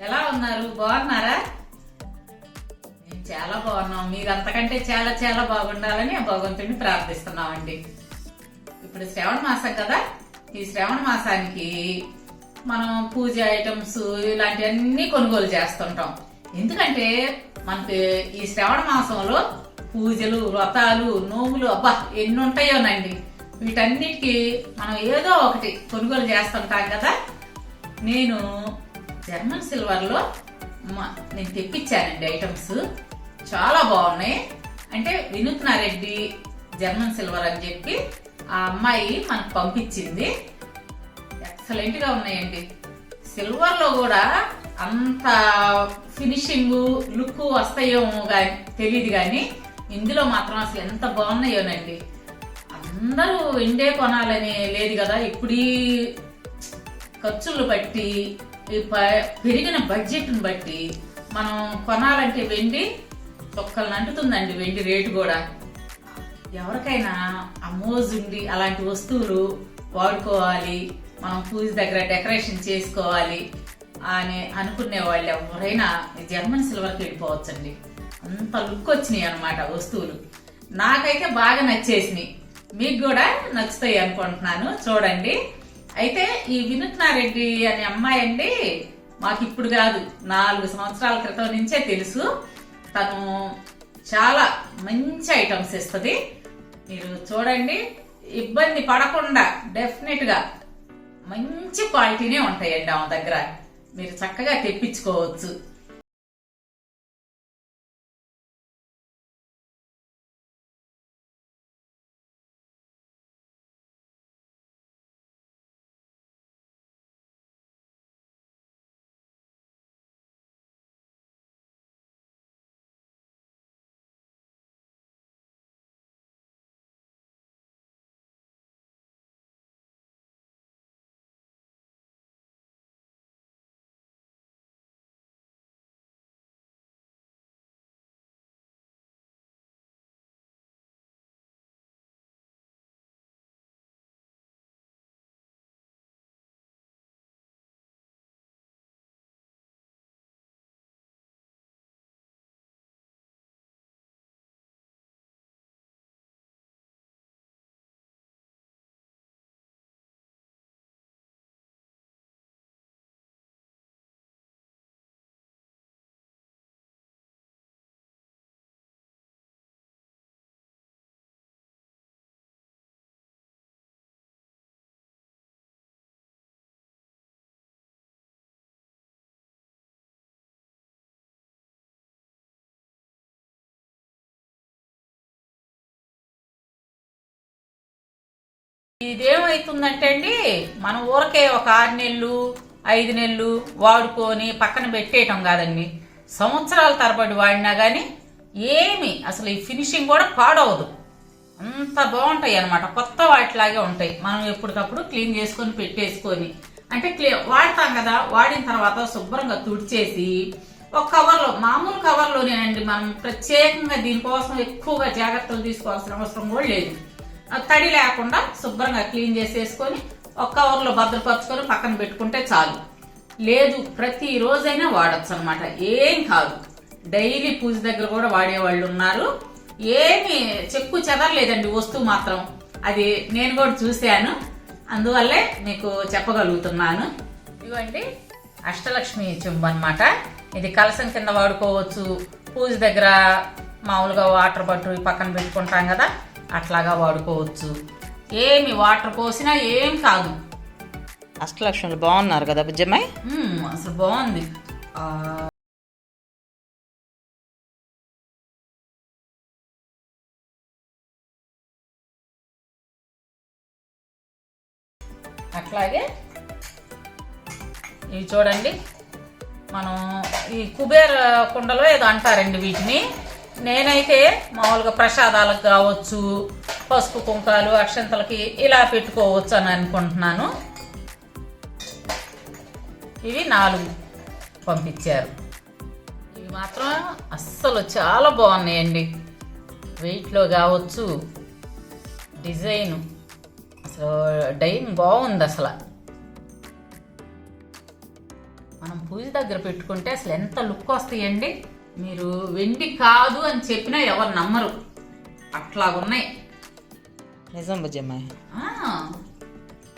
ఎలా ఉన్నారు? బాగున్నారా? మేము చాలా బాగున్నాం. మీరు అంతకంటే చాలా చాలా బాగుండాలని భగవంతుడిని ప్రార్థిస్తున్నామండి. ఇప్పుడు శ్రావణ మాసం కదా. ఈ శ్రావణ మాసానికి మనం పూజ ఐటమ్స్ ఇలాంటివన్నీ కొనుగోలు చేస్తుంటాం. ఎందుకంటే మనకి ఈ శ్రావణ మాసంలో పూజలు వ్రతాలు నోములు అబ్బా ఎన్ని ఉంటాయోనండి. వీటన్నిటికీ మనం ఏదో ఒకటి కొనుగోలు చేస్తుంటాం కదా. నేను జర్మన్ సిల్వర్లో నేను తెప్పించానండి ఐటమ్స్ చాలా బాగున్నాయి. అంటే వినూత్నారెడ్డి జర్మన్ సిల్వర్ అని చెప్పి ఆ అమ్మాయి మనకు పంపించింది. ఎక్సలెంట్గా ఉన్నాయండి. సిల్వర్లో కూడా అంత ఫినిషింగ్ లుక్ వస్తాయేమో కానీ తెలియదు కానీ ఇందులో మాత్రం అసలు ఎంత బాగున్నాయోనండి. అందరూ ఇండే కొనాలని లేదు కదా. ఇప్పుడు ఖర్చులు బట్టి పెరిగిన బడ్జెట్ని బట్టి మనం కొనాలంటే వెండి చొక్కలు అంటుతుందండి వెండి రేటు కూడా. ఎవరికైనా ఆ అలాంటి వస్తువులు వాడుకోవాలి మనం పూజ దగ్గర డెకరేషన్ చేసుకోవాలి అని అనుకునే వాళ్ళు ఎవరైనా జర్మన్ సిల్వర్కి వెళ్ళిపోవచ్చండి. అంత లుక్ వచ్చినాయి అనమాట వస్తువులు. నాకైతే బాగా నచ్చేసినాయి. మీకు కూడా నచ్చుతాయి అనుకుంటున్నాను. చూడండి. అయితే ఈ వినూత్నారెడ్డి అనే అమ్మాయి అండి మాకు ఇప్పుడు కాదు నాలుగు సంవత్సరాల క్రితం నుంచే తెలుసు. తను చాలా మంచి ఐటమ్స్ ఇస్తుంది మీరు చూడండి ఇబ్బంది పడకుండా డెఫినెట్గా మంచి క్వాలిటీనే ఉంటాయండి ఆమె దగ్గర. మీరు చక్కగా తెప్పించుకోవచ్చు. ఇదేమవుతుందంటే అండి మనం ఊరకే ఒక ఆరు నెలలు ఐదు నెలలు వాడుకొని పక్కన పెట్టేయటం కాదండి. సంవత్సరాల తరబడి వాడినా కానీ ఏమి అసలు ఈ ఫినిషింగ్ కూడా పాడవదు. అంత బాగుంటాయి అన్నమాట. కొత్త వాటిలాగే ఉంటాయి. మనం ఎప్పటికప్పుడు క్లీన్ చేసుకొని పెట్టేసుకొని. అంటే క్లీ వాడతాం కదా వాడిన తర్వాత శుభ్రంగా తుడిచేసి ఒక కవర్లో మామూలు కవర్లోనేనండి మనం ప్రత్యేకంగా దీనికోసం ఎక్కువగా జాగ్రత్తలు తీసుకోవాల్సిన అవసరం కూడా లేదు. తడి లేకుండా శుభ్రంగా క్లీన్ చేసేసుకొని ఒక కవర్లో భద్రపరచుకొని పక్కన పెట్టుకుంటే చాలు. లేదు ప్రతి రోజైనా వాడచ్చు అనమాట ఏం కాదు. డైలీ పూజ దగ్గర కూడా వాడేవాళ్ళు ఉన్నారు. ఏమి చెక్కు చెదరలేదండి వస్తువు మాత్రం. అది నేను కూడా చూశాను. అందువల్లే మీకు చెప్పగలుగుతున్నాను. ఇవ్వండి. అష్టలక్ష్మి చెంబు అనమాట ఇది కలసం కింద వాడుకోవచ్చు. పూజ దగ్గర మామూలుగా వాటర్ బట్టు పక్కన పెట్టుకుంటాం కదా. అట్లాగా వాడుకోవచ్చు. ఏమి వాటర్ పోసినా ఏం కాదు. అష్టలక్ష్ములు బాగున్నారు కదా బుజ్జమ్మాయి మ్మ్, అసలు బాగుంది. అట్లాగే ఇవి చూడండి. మనం ఈ కుబేర కుండలో ఏదో అంటారండి వీటిని. నేనైతే మామూలుగా ప్రసాదాలకు కావచ్చు పసుపు కుంకాలు అక్షంతలకి ఇలా పెట్టుకోవచ్చు అని అనుకుంటున్నాను. ఇవి నాలుగు పంపించారు. ఇవి మాత్రం అస్సలు చాలా బాగున్నాయండి. వెయిట్లో కావచ్చు డిజైన్ అసలు డైన్ బాగుంది అసలు. మనం పూజ దగ్గర పెట్టుకుంటే అసలు ఎంత లుక్ వస్తాయండి. మీరు వెండి కాదు అని చెప్పినా ఎవరు నమ్మరు. అట్లాగున్నాయి. నిజం బుజ్జమ్మాయి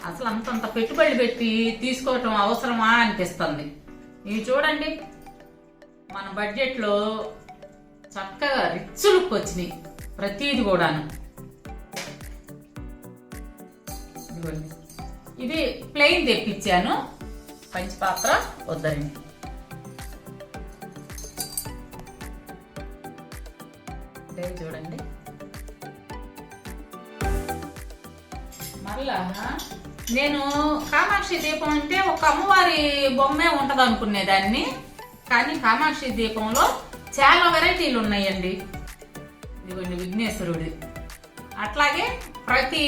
అసలు అంతంత పెట్టుబడి పెట్టి తీసుకోవటం అవసరమా అనిపిస్తుంది. ఇవి చూడండి. మన బడ్జెట్లో చక్కగా రిచ్ లుక్ వచ్చినాయి. ప్రతిది కూడాను. ఇది ప్లెయిన్ తెప్పించాను. పంచపాత్ర వద్దరండి నేను కామాక్షి దీపం అంటే ఒక అమ్మవారి బొమ్మే ఉంటది అనుకునేదాన్ని కానీ కామాక్షి దీపంలో చాలా వెరైటీలు ఉన్నాయండి. ఇదిగోండి విఘ్నేశ్వరుడి. అట్లాగే ప్రతి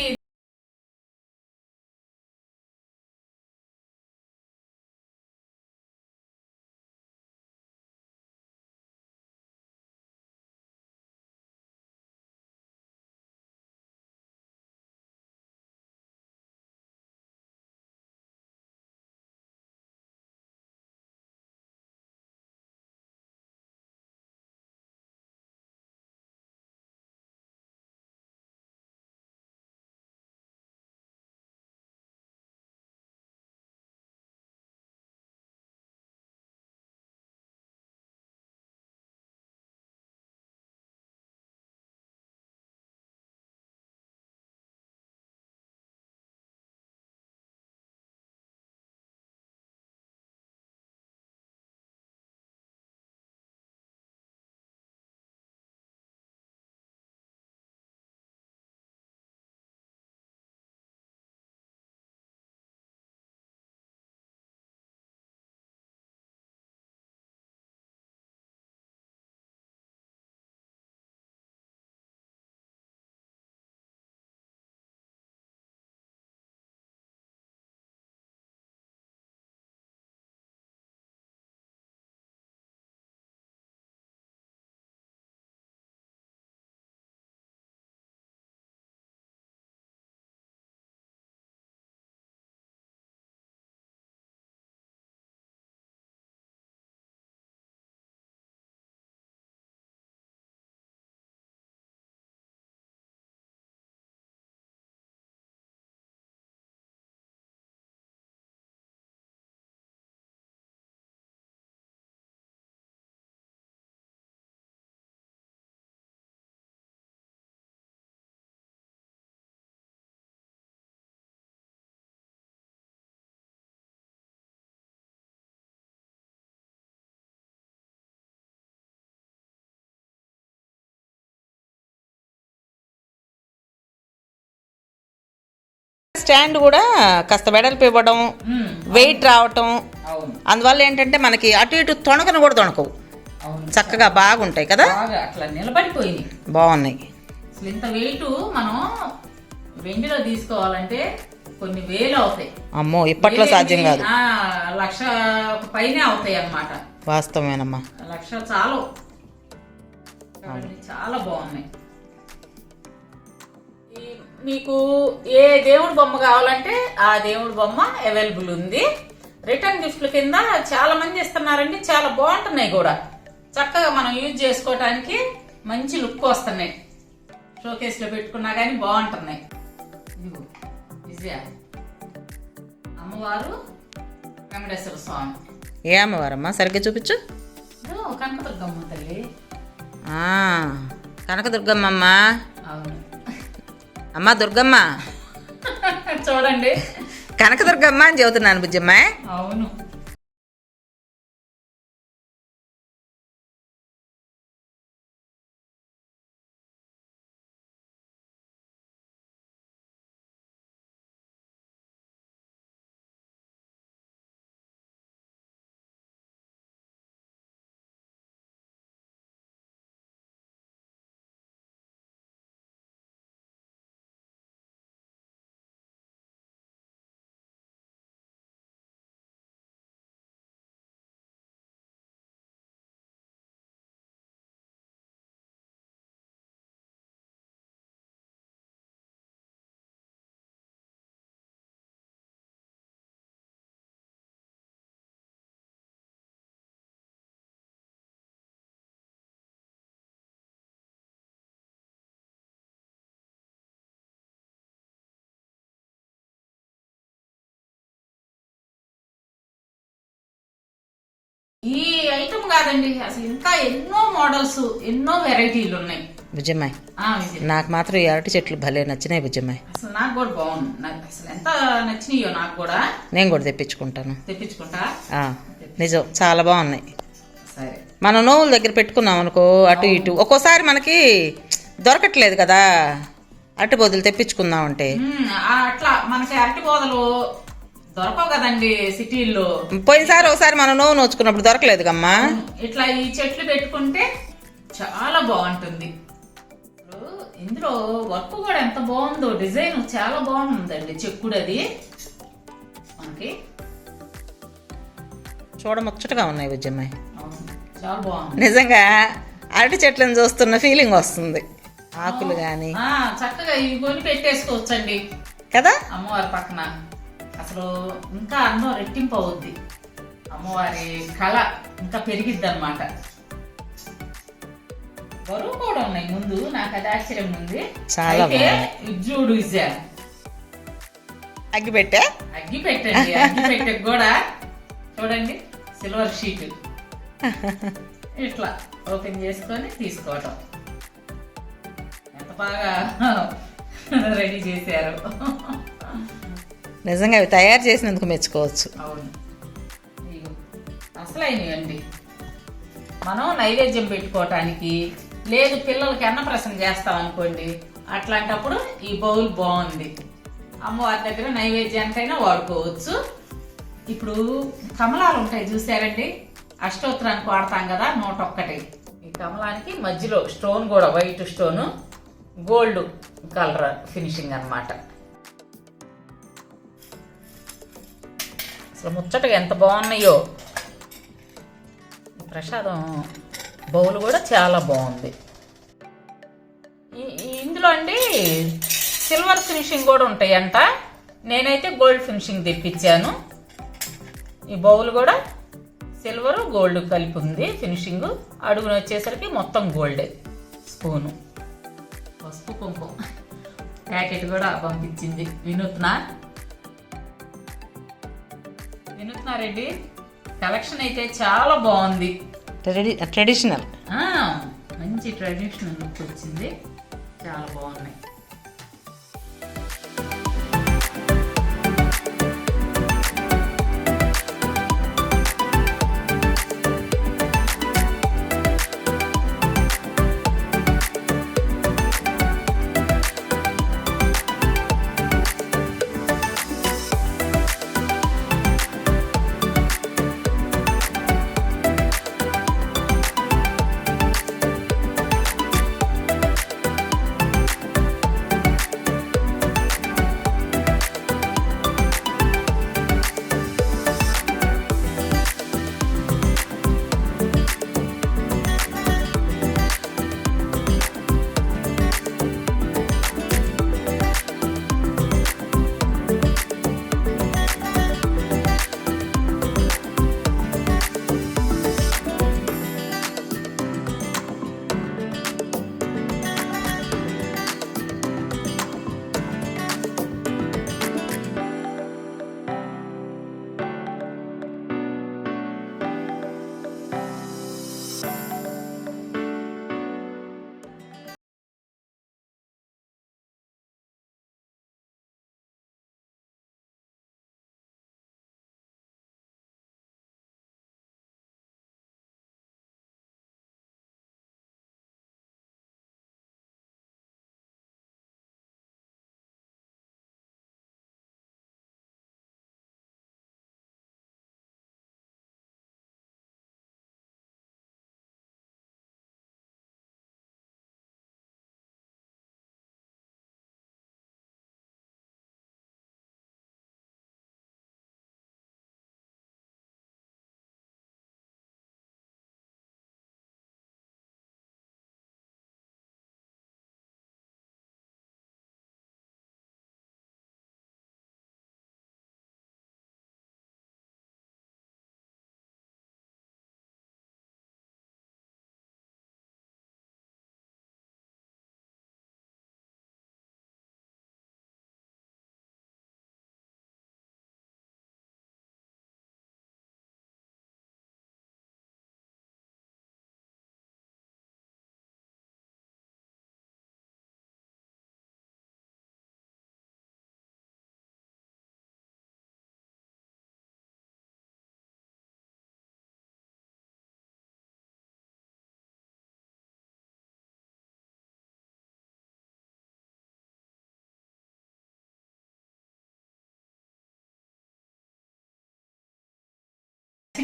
స్టాండ్ కూడా కాస్త వెడల్పు ఇవ్వడం వెయిట్ రావటం. అందువల్ల ఏంటంటే మనకి అటు ఇటు తొణకను కూడా తొణకవు. చక్కగా బాగుంటాయి కదా? బాగా అట్లా నిలబడిపోయినాయి. బాగున్నాయి. అసలు ఇంత వెయిట్ మనం వెండిలో తీసుకోవాలంటే కొన్ని వేలు అవుతాయి. అమ్మో ఇప్పట్లో సాధ్యం కాదు. లక్ష పైనే అవుతాయి అన్నమాట. వాస్తవమేనమ్మా. లక్ష చాలు. చాలా బాగున్నాయి. మీకు ఏ దేవుడి బొమ్మ కావాలంటే ఆ దేవుడి బొమ్మ అవైలబుల్ ఉంది. రిటర్న్ గిఫ్ట్ల కింద చాలా మంది ఇస్తున్నారండి. చాలా బాగుంటున్నాయి కూడా. చక్కగా మనం యూజ్ చేసుకోవటానికి మంచి లుక్ వస్తున్నాయి. షోకేస్లో పెట్టుకున్నా కానీ బాగుంటున్నాయి. విజయ అమ్మవారు వెంకటేశ్వర స్వామి. ఏ అమ్మవారమ్మా? సరిగ్గా చూపించు. కనకదుర్గమ్మ తల్లి. ఆ, కనకదుర్గమ్మమ్మ. అవును. అమ్మా దుర్గమ్మ. చూడండి. కనకదుర్గమ్మ అని చెబుతున్నాను బుజ్జమ్మ. అవును. ఈ ఐటమ్ కాదండి. అసలు ఇంకా ఎన్నో మోడల్స్ ఎన్నో వెరైటీలు ఉన్నాయి. బుజ్జమ్మాయి ఆ, విజయ్. నాకు మాత్రం ఈ అరటి చెట్లు భలే నచ్చినాయి బుజ్జమ్మాయి అసలు నాకు కూడా బాగుంది. నాకు అసలు ఎంత నచ్చినాయో నాకు కూడా. నేను కూడా తెప్పించుకుంటాను. తెప్పించుకుంటా? నిజం. చాలా బాగున్నాయి. సరే. మనం నోవుల దగ్గర పెట్టుకున్నాం అనుకో అటు ఇటు. ఒక్కోసారి మనకి దొరకట్లేదు కదా. అటు బదులు తెప్పించుకుందాం అంటే. అట్లా మనకి అరటి బోదలు దొరకవు కదండి సిటీల్లో. పోయినసారి ఒకసారి మనం నోవు నోచుకున్నప్పుడు దొరకలేదు కమ్మా. ఇట్లా ఈ చెట్లు పెట్టుకుంటే చాలా బాగుంటుంది. ఇందులో వర్క్ కూడా ఎంత బాగుందో డిజైన్ చాలా బాగుందండి చెక్కుడు అది మనకి చూడముచ్చటగా ఉన్నాయి అవును, చాలా బాగుంది. నిజంగా అరటి చెట్లను చూస్తున్న ఫీలింగ్ వస్తుంది. ఆకులు కానీ చక్కగా ఇవి కొని పెట్టేసుకోవచ్చండి. కదా? అమ్మవారి పక్కన. అసలు ఇంకా అందం రెట్టింపు అవుద్ది. అమ్మవారి కళ ఇంకా పెరిగిద్ది అనమాట బరువు కూడా ఉన్నాయి ముందు నాకు అది ఆశ్చర్యం ఉంది. చాలా అయితే చూడు ఇజా. అగ్గి పెట్టా అగ్గి పెట్టండి అగ్గి పెట్టే కూడా. చూడండి సిల్వర్ షీట్. ఇట్లా ఓపెన్ చేసుకొని తీసుకోవటం. ఎంత బాగా రెడీ చేశారు. నిజంగా అవి తయారు చేసినందుకు మెచ్చుకోవచ్చు. అవును. ఇగో. అసలైనవండి. మనం నైవేద్యం పెట్టుకోవటానికి లేదు పిల్లలకి అన్నప్రసన్న చేస్తాం అనుకోండి అట్లాంటప్పుడు ఈ బౌల్ బాగుంది. అమ్మవారి దగ్గర నైవేద్యానికైనా వాడుకోవచ్చు. ఇప్పుడు కమలాలు ఉంటాయి చూసారండి? అష్టోత్తరానికి వాడతాం కదా నూట ఒక్కటి ఈ కమలానికి మధ్యలో స్టోన్ కూడా white stone gold colour finishing అన్నమాట. అసలు ముచ్చటగా ఎంత బాగున్నాయో. ప్రసాదం బౌల్ కూడా చాలా బాగుంది. ఈ- ఇందులో అండి సిల్వర్ ఫినిషింగ్ కూడా ఉంటాయంట. నేనైతే గోల్డ్ ఫినిషింగ్ తెప్పించాను. ఈ బౌల్ కూడా సిల్వరు గోల్డ్ కలిపి ఉంది ఫినిషింగ్. అడుగున వచ్చేసరికి మొత్తం గోల్డే స్పూను. పసుపు కుంకుమ ప్యాకెట్ కూడా పంపించింది. వినూత్న వినూత్నారెడ్డి కలెక్షన్ అయితే చాలా బాగుంది. ట్రెడి ట్రెడిషనల్ మంచి ట్రెడిషనల్ లుక్ వచ్చింది. చాలా బాగున్నాయి.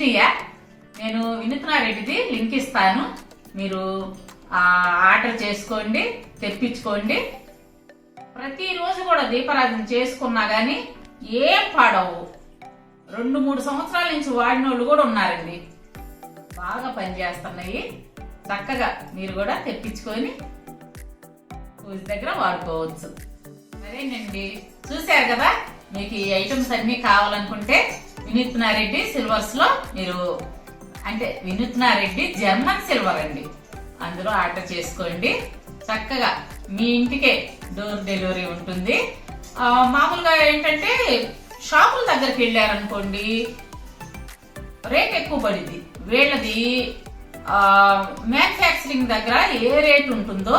నచ్చినాయా నేను వినూత్నారెడ్డిది లింక్ ఇస్తాను మీరు ఆ, ఆర్డర్ చేసుకోండి తెప్పించుకోండి. ప్రతిరోజు కూడా దీపారాధన చేసుకున్నా కానీ ఏం పాడవు. రెండు మూడు సంవత్సరాల నుంచి వాడిన వాళ్ళు కూడా ఉన్నారండి. బాగా పనిచేస్తున్నాయి చక్కగా మీరు కూడా తెప్పించుకొని పూజ దగ్గర వాడుకోవచ్చు. సరేనండి. చూశారు కదా? మీకు ఈ ఐటమ్స్ అన్ని కావాలనుకుంటే వినూత్నారెడ్డి సిల్వర్స్లో మీరు అంటే వినూత్నారెడ్డి జర్మన్ సిల్వర్ అండి. అందులో ఆర్డర్ చేసుకోండి. చక్కగా మీ ఇంటికే డోర్ డెలివరీ ఉంటుంది. మామూలుగా ఏంటంటే షాపుల దగ్గరికి వెళ్ళారనుకోండి రేట్ ఎక్కువ పడింది. వీళ్ళది మ్యానుఫ్యాక్చరింగ్ దగ్గర ఏ రేట్ ఉంటుందో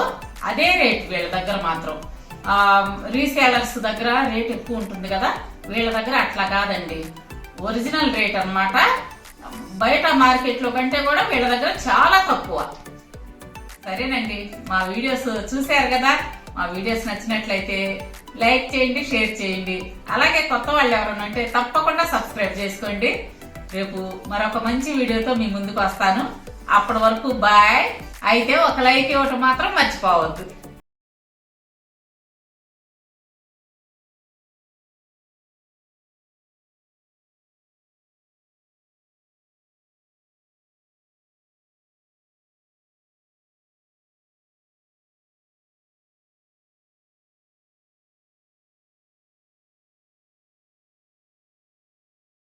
అదే రేట్ వీళ్ళ దగ్గర మాత్రం. రీసేలర్స్ దగ్గర రేట్ ఎక్కువ ఉంటుంది కదా వీళ్ళ దగ్గర అట్లా కాదండి. ఒరిజినల్ రేట్ అన్నమాట. బయట మార్కెట్లో కంటే కూడా వీళ్ళ దగ్గర చాలా తక్కువ. సరేనండి మా వీడియోస్ చూశారు కదా? మా వీడియోస్ నచ్చినట్లయితే లైక్ చేయండి షేర్ చేయండి. అలాగే కొత్త వాళ్ళు ఎవరైనా ఉంటే తప్పకుండా సబ్స్క్రైబ్ చేసుకోండి. రేపు మరొక మంచి వీడియోతో మీ ముందుకు వస్తాను. అప్పటి వరకు బాయ్ అయితే ఒక లైక్ ఇవ్వటం మాత్రం మర్చిపోవద్దు.